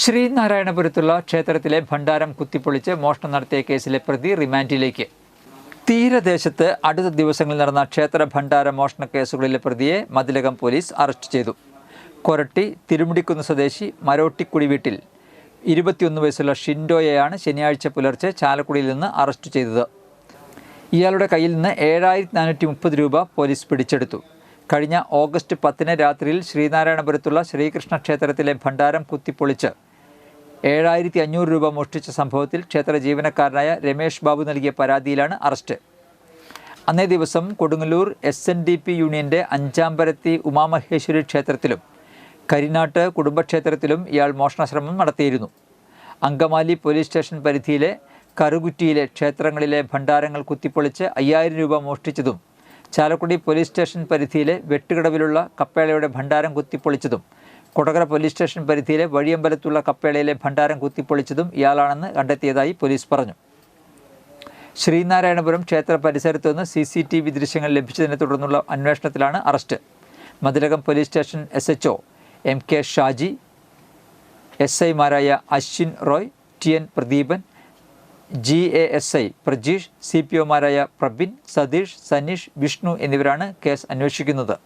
ശ്രീനാരായണപുരത്തുള്ള ക്ഷേത്രത്തിലെ ഭണ്ഡാരം കുത്തിപ്പൊളിച്ച് മോഷണം നടത്തിയ കേസിലെ പ്രതി റിമാൻഡിലേക്ക്. തീരദേശത്ത് അടുത്ത ദിവസങ്ങളിൽ നടന്ന ക്ഷേത്ര ഭണ്ഡാര മോഷണ കേസുകളിലെ പ്രതിയെ മതിലകം പോലീസ് അറസ്റ്റ് ചെയ്തു. കൊരട്ടി തിരുമുടിക്കുന്ന് സ്വദേശി മരോട്ടിക്കുടി വീട്ടിൽ ഇരുപത്തിയൊന്ന് വയസ്സുള്ള ഷിൻഡോയെയാണ് ശനിയാഴ്ച പുലർച്ചെ ചാലക്കുടിയിൽ നിന്ന് അറസ്റ്റ് ചെയ്തത്. ഇയാളുടെ കയ്യിൽ നിന്ന് ഏഴായിരത്തി നാനൂറ്റി മുപ്പത് രൂപ പോലീസ് പിടിച്ചെടുത്തു. കഴിഞ്ഞ ഓഗസ്റ്റ് പത്തിന് രാത്രിയിൽ ശ്രീനാരായണപുരത്തുള്ള ശ്രീകൃഷ്ണ ക്ഷേത്രത്തിലെ ഭണ്ഡാരം കുത്തിപ്പൊളിച്ച് ഏഴായിരത്തി അഞ്ഞൂറ് രൂപ മോഷ്ടിച്ച സംഭവത്തിൽ ക്ഷേത്ര ജീവനക്കാരനായ രമേഷ് ബാബു നൽകിയ പരാതിയിലാണ് അറസ്റ്റ്. അന്നേ ദിവസം Kodungallur S N D P യൂണിയന്റെ അഞ്ചാമ്പരത്തി ഉമാമഹേശ്വരി ക്ഷേത്രത്തിലും കരിനാട്ട് കുടുംബക്ഷേത്രത്തിലും ഇയാൾ മോഷണശ്രമം നടത്തിയിരുന്നു. അങ്കമാലി പോലീസ് സ്റ്റേഷൻ പരിധിയിലെ കറുകുറ്റിയിലെ ക്ഷേത്രങ്ങളിലെ ഭണ്ഡാരങ്ങൾ കുത്തിപ്പൊളിച്ച് അയ്യായിരം രൂപ മോഷ്ടിച്ചതും ചാലക്കുടി പോലീസ് സ്റ്റേഷൻ പരിധിയിലെ വെട്ടുകടവിലുള്ള കപ്പേളയുടെ ഭണ്ഡാരം കുത്തിപ്പൊളിച്ചതും കൊടകര പോലീസ് സ്റ്റേഷൻ പരിധിയിലെ വഴിയമ്പലത്തുള്ള കപ്പേളയിലെ ഭണ്ഡാരം കുത്തിപ്പൊളിച്ചതും ഇയാളാണെന്ന് കണ്ടെത്തിയതായി പോലീസ് പറഞ്ഞു. ശ്രീനാരായണപുരം ക്ഷേത്ര പരിസരത്തു നിന്ന് സി സി ടി വി ദൃശ്യങ്ങൾ ലഭിച്ചതിനെ തുടർന്നുള്ള അന്വേഷണത്തിലാണ് arrest. Mathilakam police station S H M K Shaji S ഐമാരായ Ashwin Roy T N Pradeepan G A S I Prajeesh C P ഒമാരായ Prabin Satheesh Saneesh Vishnu എന്നിവരാണ് കേസ് അന്വേഷിക്കുന്നത്.